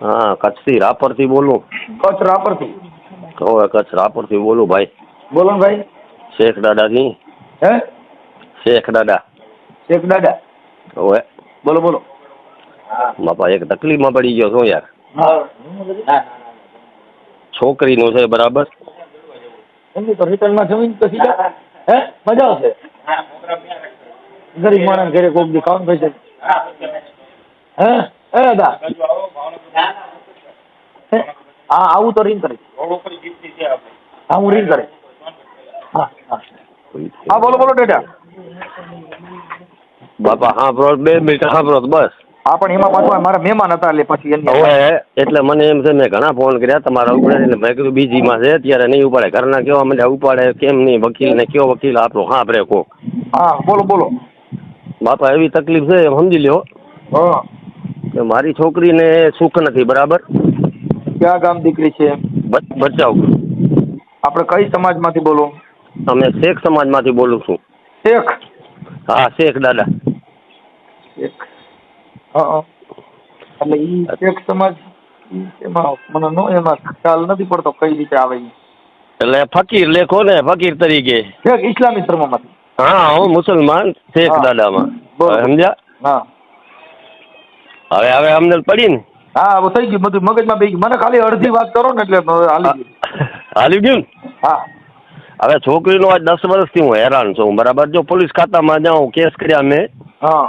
હા કચ્છથી રાપરથી બોલું. કચ્છ રાપરથી? હવે કચ્છ રાપરથી બોલું ભાઈ. બોલો ને ભાઈ. શેખ દાદાથી હે? શેખ દાદા. શેખ દાદા. હવે બોલો બોલો. બાપા એક તકલીફમાં પડી ગયો છું યાર. છોકરી છોકરીનું છે બરાબર? એમની તો રિટર્નમાં જમીન પછી જાય. હે? મજા આવશે. ગરીબ માણસ ઘરે કોક દી પૈસા હે? હે દાદા. હે? હા આવું તો રિંગ કરી. હા હું રિંગ કરી. હા હા. હા બોલો બોલો ડેટા. બાપા હા બે મિનિટ. હા બસ. હા પણ એમાં પાછું મારા મહેમાન હતા એટલે પછી હવે એટલે મને એમ છે મેં ઘણા ફોન કર્યા તમારા ઉપડે એટલે મેં કીધું બીજીમાં છે અત્યારે નહીં ઉપાડે. ઘરના કેવા મને ઉપાડે કેમ નહીં વકીલ ને કયો વકીલ આપણો હા બ્રે કો હા બોલો બોલો. બાપા એવી તકલીફ છે એમ સમજી લ્યો. હા. મારી છોકરીને સુખ નથી બરાબર? ક્યાં ગામ દીકરી છે? ભચાઉ બચાવ આપણે કઈ સમાજમાંથી બોલો? અમે શેખ સમાજમાંથી બોલું છું. શેખ? હા શેખ દાદા. શેખ. હા એટલે ઈ શેખ સમાજ એમાં મને નો એમાં ખ્યાલ નથી પડતો કઈ રીતે આવે એટલે ફકીર લેખો ને ફકીર તરીકે. શેખ ઇસ્લામી ધર્મમાંથી. હા હું મુસલમાન શેખ. દાદામાં. સમજ્યા? હા. હવે હવે અમને પડી ને. હા હવે થઈ ગયું. બધું મગજમાં બેસી ગયું. મને ખાલી અડધી વાત કરો ને એટલે હાલી ગયું. હાલી ગયું હા. હવે છોકરીનો આજ દસ વર્ષથી હું હેરાન છું. બરાબર જો પોલીસ ખાતામાં જાઉં કેસ કર્યા મેં. હા.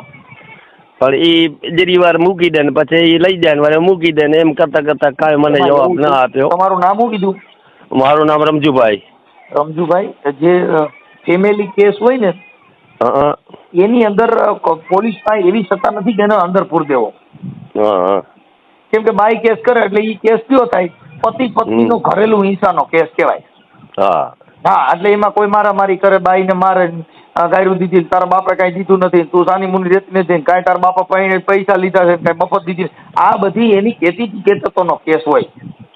પણ એ જેરી વાર મૂકી દે ને પછી એ લઈ જાય વારે મૂકી દે ને એમ કરતા કરતા કાંઈ મને જવાબ ના આપ્યો. તમારું નામ શું કીધું? મારું નામ રમજુભાઈ. રમજુભાઈ જે ફેમિલી કેસ હોય ને એની અંદર પોલીસ પાસે એવી સત્તા નથી કે એને અંદર પૂર દેવો. હા હા. કેમ કે બાઈ કેસ કરે એટલે એ કેસ કયો થાય? પતિ પત્નીનો ઘરેલું હિંસાનો કેસ કહેવાય. હા. હા એટલે એમાં કોઈ મારામારી કરે બાઈને મારે અ, ગાયરું દીધી તારા બાપે કાંઈ દીધું નથી તું સાની મુની રેતી નથી કાંઈ તારા બાપા પાસે પૈસા લીધા છે કાંઈ મફત દીધી આ બધી એની કેતી કેતકોનો કેસ હોય.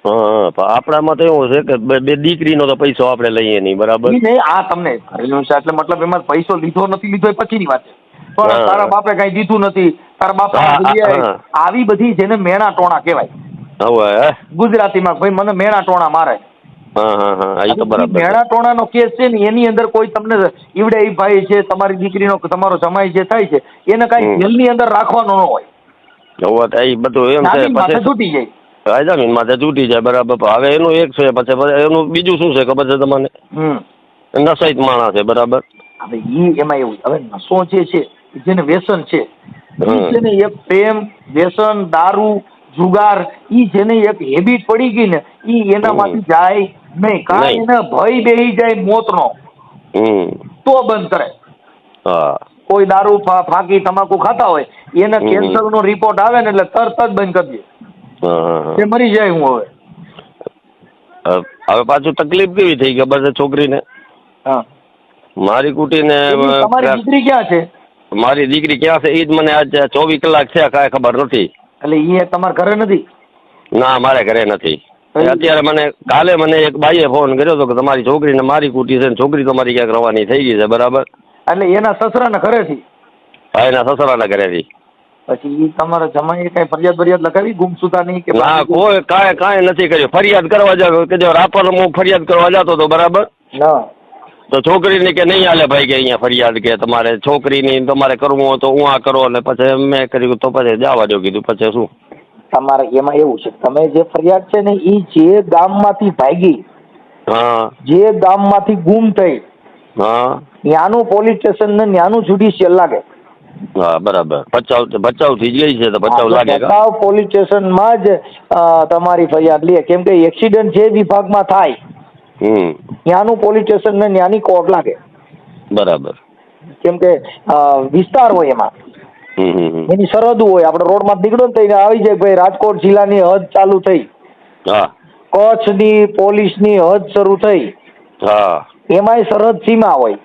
આપણામાં તો એવું છે કે બે દીકરીનો તો પૈસો આપણે લઈએ નહીં બરાબર? નહીં આ તમને ઘરેલું એટલે મતલબ એમાં પૈસો લીધો નથી લીધો એ પછીની વાત છે. પણ તારા બાપે કઈ દીધું નથી. તારા બાપે. આવી બધી જેને મેણા ટોણા કહેવાય? ગુજરાતીમાં ભાઈ મને મેણા ટોણા મારે. મેણા ટોણા ટોણાનો કેસ છે ને એની અંદર કોઈ તમને ઈવડે ભાઈ છે તમારી દીકરીનો તમારો જમાઈ જે થાય છે એને કઈ. જેલની અંદર રાખવાનો ન હોય. બધું એમ છે માથે પછી છૂટી જાય. જમીન માથે તૂટી જાય બરાબર. હવે એનું એક છે પછી એનું બીજું શું છે ખબર છે તમને? હમ. નસાઈત માણસ છે બરાબર? હવે ઈ એમાં એવું હવે નશો જે છે જેને વ્યસન છે. ઈ હમ. છે ને એક પ્રેમ વ્યસન દારૂ જુગાર ઈ જેને એક હેબિટ પડી ગઈ ને ઈ એનામાંથી જાય નહીં. કારણ એને ભય બેહી જાય મોતનો. તો બંધ કરે. કોઈ દારૂ ફાંકી તમાકુ ખાતા હોય એને કેન્સર નો રિપોર્ટ આવે ને એટલે તરત જ બંધ કરી દે. તે મરી જાય હું હવે. હવે પાછું તકલીફ કેવી થઈ? ગઈ છે છોકરીને? હા. મારી કુટીને તમારી દીકરી ક્યાં છે? મારી દીકરી ક્યાં છે? એ જ મને આજ ચોવીસ કલાક છે કાંઈ ખબર નથી. એટલે ઈ તમારા ઘરે નથી? ના મારે ઘરે નથી. અત્યારે મને કાલે મને એક બાઈએ ફોન કર્યો હતો કે તમારી છોકરીને મારી કુટી છે છોકરી તમારી ક્યાંક રવાની થઈ ગઈ છે બરાબર? એટલે એના સસરાના ઘરેથી? હા એના સસરાના ઘરેથી. પછી ઈ તમારા જમાઈએ કઈ ફરિયાદ ફરિયાદ લખાવી નહીં કે ના કોઈ કાંઈ કાંઈ નથી કર્યું. ફરિયાદ કરવા જાવ કે જો રાપર હું ફરિયાદ કરવા જતો હતો બરાબર? ના. તો છોકરીને કે નહીં હાલે ભાઈ કે અહીંયા ફરિયાદ કે તમારે છોકરીની તમારે કરવું હોય તો હું આ કરો અને પછી મેં કર્યું તો પછી જવા દો કીધું. પછી શું? તમારે એમાં એવું છે તમે જે ફરિયાદ છે ને એ જે ગામમાંથી ભાગી હા. જે ગામમાંથી ગુમ થઈ હા. ત્યાંનું પોલીસ સ્ટેશન ને ત્યાંનું જ્યુડિશિયલ લાગે. હા બરાબર. ભચાઉ ભચાઉ થી ગઈ છે તો ભચાઉ લાગે ભચાઉ પોલીસ સ્ટેશનમાં જ તમારી ફરિયાદ લે. કેમ કે એક્સિડન્ટ જે વિભાગમાં થાય ત્યાંનું પોલીસ સ્ટેશન ને ત્યાંની કોર્ટ લાગે. બરાબર. કેમ કે વિસ્તાર હોય એમાં. એની સરહદ હોય આપણે રોડમાં નીકળો ને તો આવી જાય ભાઈ રાજકોટ જિલ્લાની હદ ચાલુ થઈ. હા. કચ્છની પોલીસની હદ શરૂ થઈ. હા. એમાંય સરહદ સીમા હોય.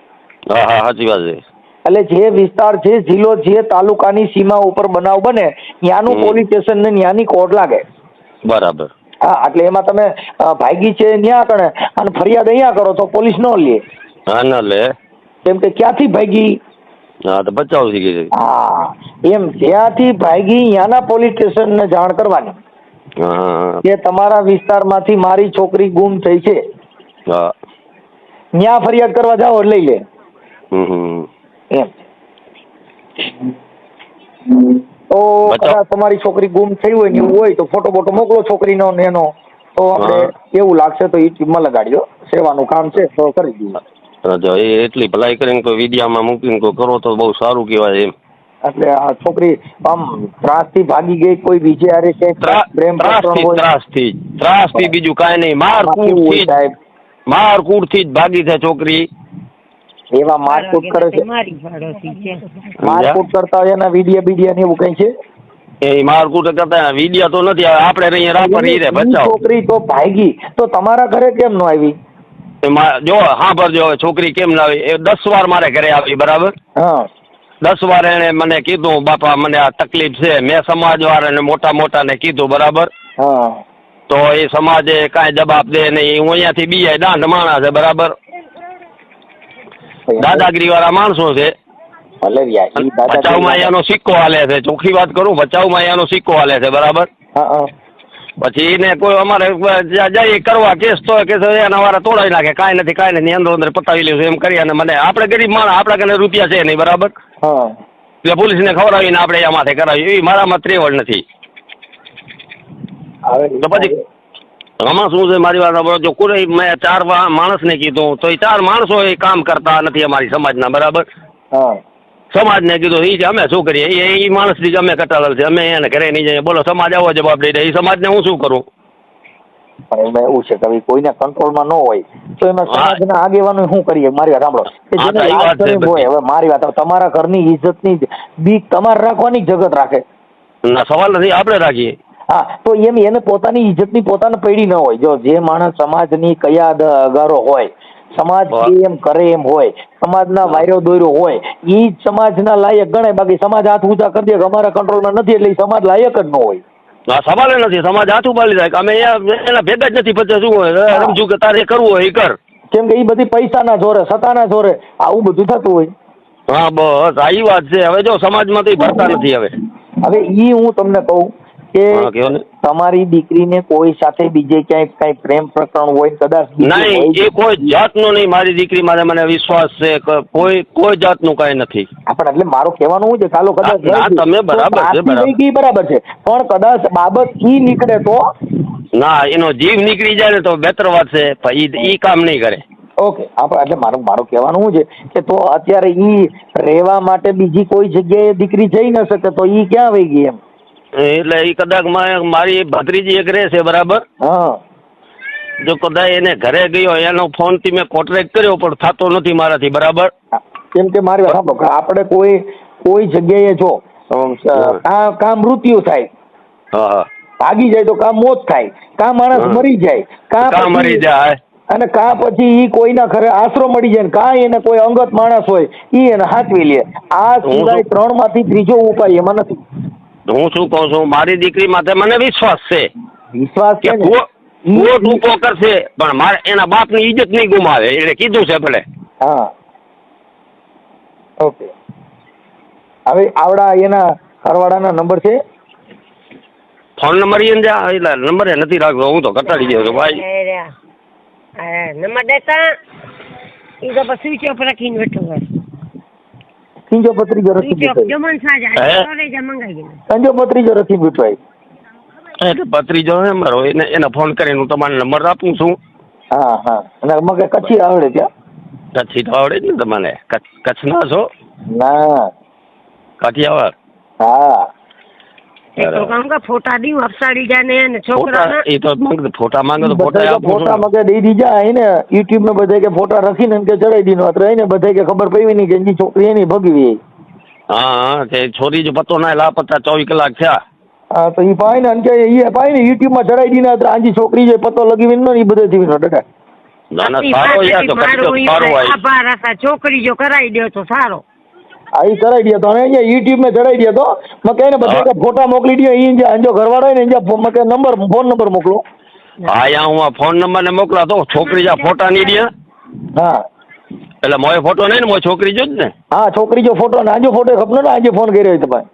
સાચી વાત છે. એટલે જે વિસ્તાર છે જિલ્લો જે તાલુકાની સીમા ઉપર બનાવ બને ત્યાંનું પોલીસ સ્ટેશન ને ત્યાંની કોર્ટ લાગે. બરાબર. હા એટલે એમાં તમે ભાગી છે ત્યાં કણે અને ફરિયાદ અહીંયા કરો તો પોલીસ ન લે. હા ન લે. કેમ કે ક્યાંથી ભાગી? હા તો બચાવ થઈ ગઈ. હા એમ ત્યાંથી ભાગી ત્યાંના પોલીસ સ્ટેશનને જાણ કરવાની. કે તમારા વિસ્તારમાંથી મારી છોકરી ગુમ થઈ છે. હા. ત્યાં ફરિયાદ કરવા જાઓ લઈ લે. હમ હમ. એમ. તો. કદાચ તમારી છોકરી ગુમ થઈ હોય ને એવું હોય તો ફોટો બોટો મોકલો છોકરીનો ને એનો. તો આપણે એવું લાગશે તો યુટ્યુબમાં લગાડ્યો સેવાનું કામ છે તો કરી જો એ એટલી ભલાઈ કરીને કોઈ વિડીયામાં મૂકીને કોઈ કરો તો બહુ સારું કહેવાય એમ. એટલે આ છોકરી આમ ત્રાસથી ભાગી ગઈ કોઈ બીજે આરે ત્રા- પ્રેમ ત્રાસથી ત્રાસ ત્રાસથી બીજું કાંઈ નહીં. માર આમાં થી માર કૂટથી થી જ ભાગી છે છોકરી. એવા મારકૂટ કરે છે. મારી પાડોશી છે મારકૂટ કરતા હોય એના વિડિયા બીડિયા ને એવું કઈ છે? એ માર કૂટ કરતા વિડિયા તો નથી આપણે અહીંયા રાપર ઈ રે બચાવ. છોકરી તો ભાગી. તો તમારા ઘરે કેમ નો આવી? જો હા ભરજો હવે છોકરી કેમ ના આવી? એ દસ વાર મારે ઘરે આવી બરાબર? હા. દસ વાર એને મને કીધું બાપા મને આ તકલીફ છે મેં સમાજ વાળાને મોટા મોટા ને કીધું બરાબર? હા. તો એ સમાજે કાંઈ જવાબ દે નહીં હું અહીંયાથી બીજા દાંડ માણા છે બરાબર? દાદાગીરી વાળા માણસો છે. બચાવ માયાનો સિક્કો હાલે છે. ચોખ્ખી વાત કરું બચાવમાં અહીંયાનો સિક્કો હાલે છે બરાબર? પછી એને કોઈ અમારે જ્યાં જઈએ કરવા કેસ તો કે એના વાળા તોડાવી નાખે. કાંઈ નથી કાંઈ નથી અંદર અંદર પતાવી લેવું એમ કરી અને મને આપણે ગરીબ માણસ આપણા કને રૂપિયા છે નહીં બરાબર? એટલે પોલીસને ખવડાવીને આપણે એ માથે કરાવી એવી મારામાં ત્રેવડ નથી. તો પછી આમાં શું છે મારી વાત જો કોઈ મેં ચાર માણસને કીધું તો એ ચાર માણસો એ કામ કરતા નથી અમારી સમાજના બરાબર? હા. સમાજને કીધું એ છે અમે શું કરીએ? એ માણસથી જ અમે કટાળેલ છે. અમે એને ઘરે નહીં જઈએ. બોલો સમાજ આવો જવાબ દઈ દે. એ સમાજને હું શું કરું? પણ એમાં એવું છે કે કોઈના કંટ્રોલમાં ન હોય તો એમાં. સમાજના આગેવાનો શું કરીએ? મારી વાત સાંભળો. કે જેને હોય હવે મારી વાત તમારા ઘરની ઇજ્જતની બીક તમારે રાખવાની જગત રાખે. ના સવાલ નથી આપણે રાખીએ. હા તો એમ એને પોતાની ઇજ્જતની પોતાને પડી ન હોય. જો જે માણસ સમાજની કયાદ અગારો હોય સમાજ એમ કરે એમ હોય સમાજના વાયરો દોર્યો હોય એ જ સમાજના લાયક ગણાય. બાકી સમાજ હાથ ઊંચા કરી દે કે અમારા કંટ્રોલમાં નથી એટલે સમાજ લાયક જ ન હોય. સવાલ નથી. સમાજ હાથ ઉપાડી જાય કે અમે એના ભેગા જ નથી પછી શું હોય. સમજુ કે તારે કરવું હોય એ કર. કેમ કે એ બધી પૈસાના જોરે સત્તાના જોરે. આવું બધું થતું હોય. હા બસ. આ વાત છે. હવે જો સમાજમાં તો ભરતા નથી હવે. હવે એ હું તમને કહું કે તમારી દીકરીને કોઈ સાથે બીજે ક્યાંય કઈ પ્રેમ પ્રકરણ હોય કદાચ નહીં એ કોઈ જાતનું નહીં. મારી દીકરી મારે મને વિશ્વાસ છે કોઈ કોઈ જાતનું કાંઈ નથી. આપણે એટલે મારું કહેવાનું શું છે ચાલો કદાચ તમે બરાબર છે, બરાબર. છે. પણ કદાચ બાબત ઈ નીકળે તો? ના એનો જીવ નીકળી જાય ને તો બેતર વાત છે ઈ કામ નહીં કરે. ઓકે આપણે એટલે મારું મારું કહેવાનું શું છે કે તો અત્યારે ઈ રહેવા માટે બીજી કોઈ જગ્યાએ દીકરી જઈ ન શકે તો ઈ ક્યાં વહી ગઈ એમ? એટલે એ કદાચ મારી ભત્રીજી એક રહે છે બરાબર? હા. જો કદાચ એને ઘરે ગયો એનો ફોનથી મેં કોન્ટ્રેક્ટ કર્યો પણ થતો નથી મારાથી બરાબર? કેમ કે મારી આપણે કોઈ કોઈ જગ્યાએ જો અમ, હા. કા કા મૃત્યુ થાય હા ભાગી જાય તો કા મોત થાય કા માણસ મરી જાય કા મરી જાય? અને કા પછી ઈ કોઈના ઘરે આશરો મળી જાય ને કા એને કોઈ અંગત માણસ હોય ઈ એને હાચવી લે. આ સિવાય ત્રણમાંથી ત્રીજો ઉપાય એમાં નથી. હું શું કહું છું મારી દીકરી માથે મને વિશ્વાસ છે. વિશ્વાસ કે છે ને? કુવો- ટૂંકો કરશે પણ મારે એના બાપની ઇજ્જત નહીં ગુમાવે એને કીધું છે ભલે. હા. ઓકે. હવે આવડા એના હરવાડાના નંબર છે? ફોન નંબર ઈ જા એટલે નંબર એ નથી રાખતો હું તો કટાડી ગયો છું ભાઈ. એ નંબર દેતા? એ તો પછી સ્વિચ ઓફ રાખીને બેઠો હોય. ત્રીજો પત્રીજો સ્વિચ રસી ઓફ બેઠો જમણ સાંજ હે? સ્ટોરેજ ત્રીજો પત્રીજો રસી બેઠો એટલે ભત્રીજો છે મારો એને એને ફોન કરીને હું તમારો નંબર આપું છું. હા હા. અને મગે કચ્છી આવડે ત્યાં? કચ્છી તો આવડે જ ને તમને કચ્છ કચ્છના છો? ના. કાઠિયાવાડ? હા. તો ફોટા દી અપસાડી જાય ને છોકરા એ તો ફોટા માંગે તો ફોટા બધાય કે આપું ફોટા છું મગે દઈ દીધા આઈને યુટ્યુબ ને બધા કે ફોટા રાખીને કે ચડાઈ દીધો અત્યારે આઈને બધા કે ખબર પડી નહીં કે એની છોકરી એની ભગવી. હા હા છોરી જો પતો ના લાપતા ચોવીસ કલાક થયા. હા તો ઈ પાય ને કે ઈ પાય ને યુટ્યુબમાં ચડાઈ દીને અત્યારે આજી છોકરી જે પતો લગી ને ઈ બધે થી ડડા ના ના સારો યાર તો છોકરી જો કરાવી દો તો સારો. આ ઈ કરાઈ દે તો. અહીંયા યુટ્યુબમાં ચડાઈ દે તો. મેં કહીને બધા ફોટા મોકલી દે અહીં જે અંજો ઘરવાળો હોય ને અહીંયા મેં કહે નંબર ફોન નંબર મોકલો. હા યા હું આ ફોન નંબર ને મોકલા તો છોકરી જા ફોટા ની દે. હા. એટલે મોય ફોટો નહીં ને મોય છોકરી જો જ ને. હા છોકરી જો ફોટો ને આજો ફોટો ખબર ને આજે ફોન કર્યો તો ભાઈ.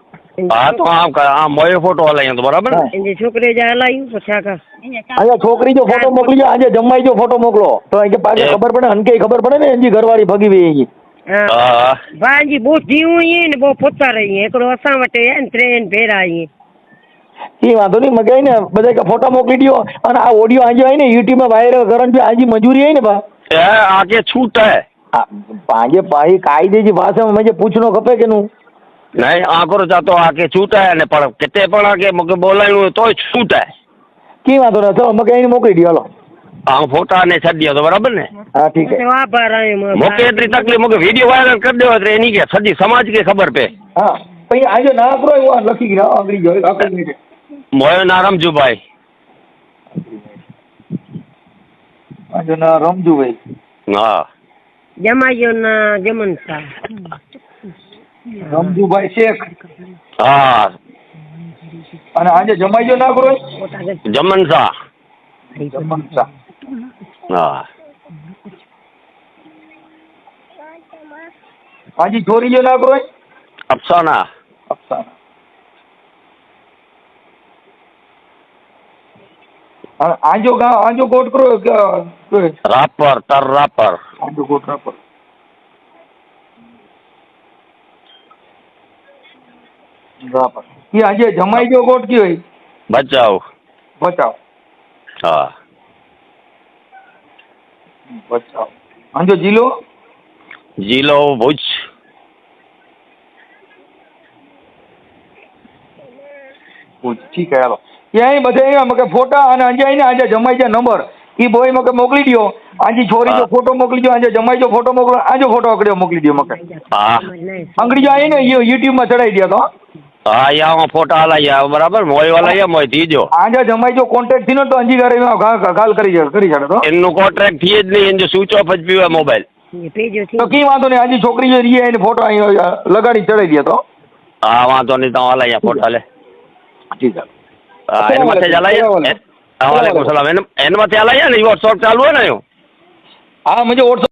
હા તો આમ આમ આ મોય ફોટો હલાય તો બરાબર ને? છોકરી જે હલાયું પછી આગળ અહીંયા છોકરી જો ફોટો મોકલી જો આજે જમાઈ જો ફોટો મોકલો. તો અહીંયા પાછળ ખબર પડે હનકે ખબર પડે ને એની ઘરવાળી ભગી ગઈ. હા. હા. હા ભાજી બહુ જીવું અહીં ને બહુ પોતા રહી એકડો અસા વટે હે ને ટ્રેન ભેરા અહીં એ વાંધો નહીં મગાઈ ને બધા કે ફોટા મોકલી દો અને આ ઓડિયો આજે આવી ને યુટ્યુબમાં વાયરલ કરવાની જો આજે મંજૂરી આવી ને બા? એ આગે છૂટ હે. પાંજે પાહી પાઈ કાયદેજી ભાષામાં મજે પૂછનો ખપે કે નું? નહીં આ જાતો આગે છૂટ હે ને પણ કેતે પણ આગે મગે બોલાયું હોય તોય છૂટ હે. કી વાંધો નહીં ચલો મગાઈને મોકલી દો હાલો. આમ ફોટા ને છડી દો તો બરાબર ને? હા ઠીક છે. આભાર મોકે એટલી તકલીફ મોકે વીડિયો વાયરલ કરી દેવો એટલે એની કે સજી સમાજ કે ખબર પે. હા પછી આજે ના કરો એવું લખી ગયો જો છે મોય ના રમજુભાઈ. આજે ના રમજુભાઈ. હા. જમાયો ના જમન સા રમજુભાઈ શેખ. હા. અને આજે જમાઈજો ના કરો જમન સા જમન શાહ. હા આજે ચોરીજો ના કરો અફસાના અફસાના અને આજો ગા આજો કોટ કરો કે કે રાપર તર રાપર આજો કોટ ના કરો બરાબર એ આજે જમાઈજો કોટ કયો હોય બચાવ બચાવ હા આજો જિલ્લો જિલ્લો ભુજ. ભુજ. ઠીક હે હાલો. ત્યાં બધે મકે ફોટા અને આજે ને આજે જમાઈ જાય નંબર. એ બોય મકે મોકલી દયો. આજે છોરી જો ફોટો મોકલી દો આજે જમાઈ જો ફોટો મોકલો આજો ફોટો અકડ્યો મોકલી દો મકે. હા. અંગડી જો આઈને યુટ્યુબમાં ચડાઈ દો તો હા યા હું ફોટા હલાયા બરાબર? મોય વાલા મોય દીજો આજે જમાઈ જો કોન્ટેક્ટથી તો અંજી ઘરે ગાલ કરી કરી જાય તો. એમનું કોન્ટ્રાક્ટથી જ નહીં એને સ્વિચ ઓફ જ પીવા મોબાઈલ તો કી વાંધો નહીં હજી છોકરી જો રીએ એને ફોટો અહીં લગાડી ચડાઈ દે તો. હા વાંધો નહીં તો હલાયા ફોટા લે જી સર હા એના માથે જ હલાયા. હા? વાલેકુમ સલામ એને એને માથે હલાયા ને વોટ્સઅપ ચાલુ હોય ને હા મુજે ઓળસો